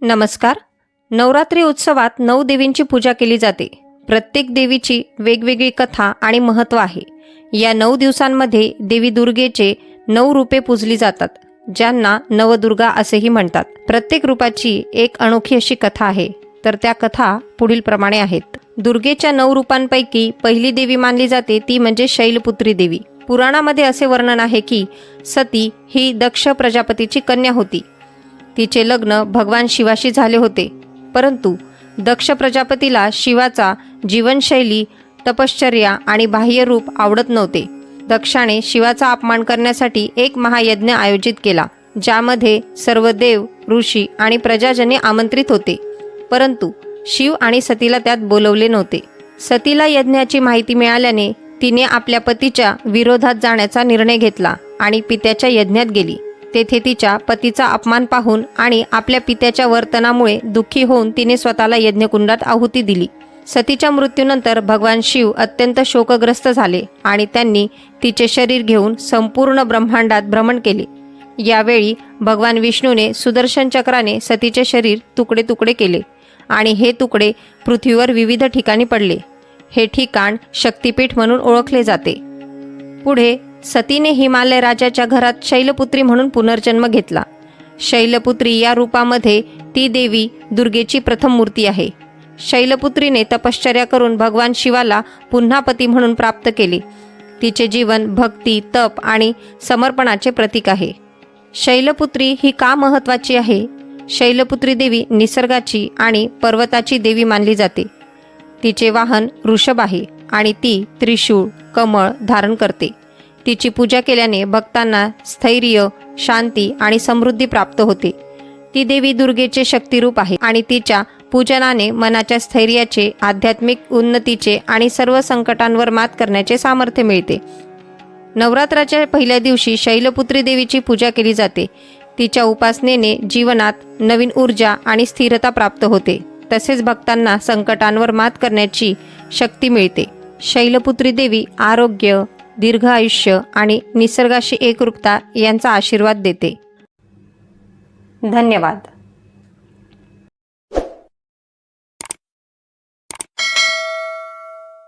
नमस्कार. नवरात्री उत्सवात नऊ देवींची पूजा केली जाते. प्रत्येक देवीची वेगवेगळी कथा आणि महत्त्व आहे. या नऊ दिवसांमध्ये देवी दुर्गेचे नऊ रूपे पूजली जातात ज्यांना नवदुर्गा असेही म्हणतात. प्रत्येक रूपाची एक अनोखी अशी कथा आहे. तर त्या कथा पुढील प्रमाणे आहेत. दुर्गेच्या नऊ रूपांपैकी पहिली देवी मानली जाते ती म्हणजे शैलपुत्री देवी. पुराणामध्ये असे वर्णन आहे की सती ही दक्ष प्रजापतीची कन्या होती. तिचे लग्न भगवान शिवाशी झाले होते. परंतु दक्ष प्रजापतीला शिवाचा जीवनशैली तपश्चर्या आणि बाह्य रूप आवडत नव्हते. दक्षाने शिवाचा अपमान करण्यासाठी एक महायज्ञ आयोजित केला ज्यामध्ये सर्व देव ऋषी आणि प्रजाजने आमंत्रित होते. परंतु शिव आणि सतीला त्यात बोलवले नव्हते. सतीला यज्ञाची माहिती मिळाल्याने तिने आपल्या पतीच्या विरोधात जाण्याचा निर्णय घेतला आणि पित्याच्या यज्ञात गेली. तेथे तिच्या पतीचा अपमान पाहून आणि आपल्या पित्याच्या वर्तनामुळे दुःखी होऊन तिने स्वतःला यज्ञकुंडात आहुती दिली. सतीच्या मृत्यूनंतर भगवान शिव अत्यंत शोकग्रस्त झाले आणि त्यांनी तिचे शरीर घेऊन संपूर्ण ब्रह्मांडात भ्रमण केले. यावेळी भगवान विष्णूने सुदर्शन चक्राने सतीचे शरीर तुकडे तुकडे केले आणि हे तुकडे पृथ्वीवर विविध ठिकाणी पडले. हे ठिकाण शक्तिपीठ म्हणून ओळखले जाते. पुढे सतीने हिमालय राजाच्या घरात शैलपुत्री म्हणून पुनर्जन्म घेतला. शैलपुत्री या रूपामध्ये ती देवी दुर्गेची प्रथम मूर्ती आहे. शैलपुत्रीने तपश्चर्या करून भगवान शिवाला पुन्हा पती म्हणून प्राप्त केले. तिचे जीवन भक्ती तप आणि समर्पणाचे प्रतीक आहे. शैलपुत्री ही का महत्त्वाची आहे? शैलपुत्री देवी निसर्गाची आणि पर्वताची देवी मानली जाते. तिचे वाहन ऋषभ आहे आणि ती त्रिशूळ कमळ धारण करते. तिची पूजा केल्याने भक्तांना स्थैर्य शांती आणि समृद्धी प्राप्त होते. ती देवी दुर्गेचे शक्तिरूप आहे आणि तिच्या पूजनाने मनाच्या स्थैर्याचे आध्यात्मिक उन्नतीचे आणि सर्व संकटांवर मात करण्याचे सामर्थ्य मिळते. नवरात्राच्या पहिल्या दिवशी शैलपुत्री देवीची पूजा केली जाते. तिच्या उपासनेने जीवनात नवीन ऊर्जा आणि स्थिरता प्राप्त होते. तसेच भक्तांना संकटांवर मात करण्याची शक्ती मिळते. शैलपुत्री देवी आरोग्य दीर्घ आयुष्य आणि निसर्गाशी एकरूपता यांचा आशीर्वाद देते. धन्यवाद.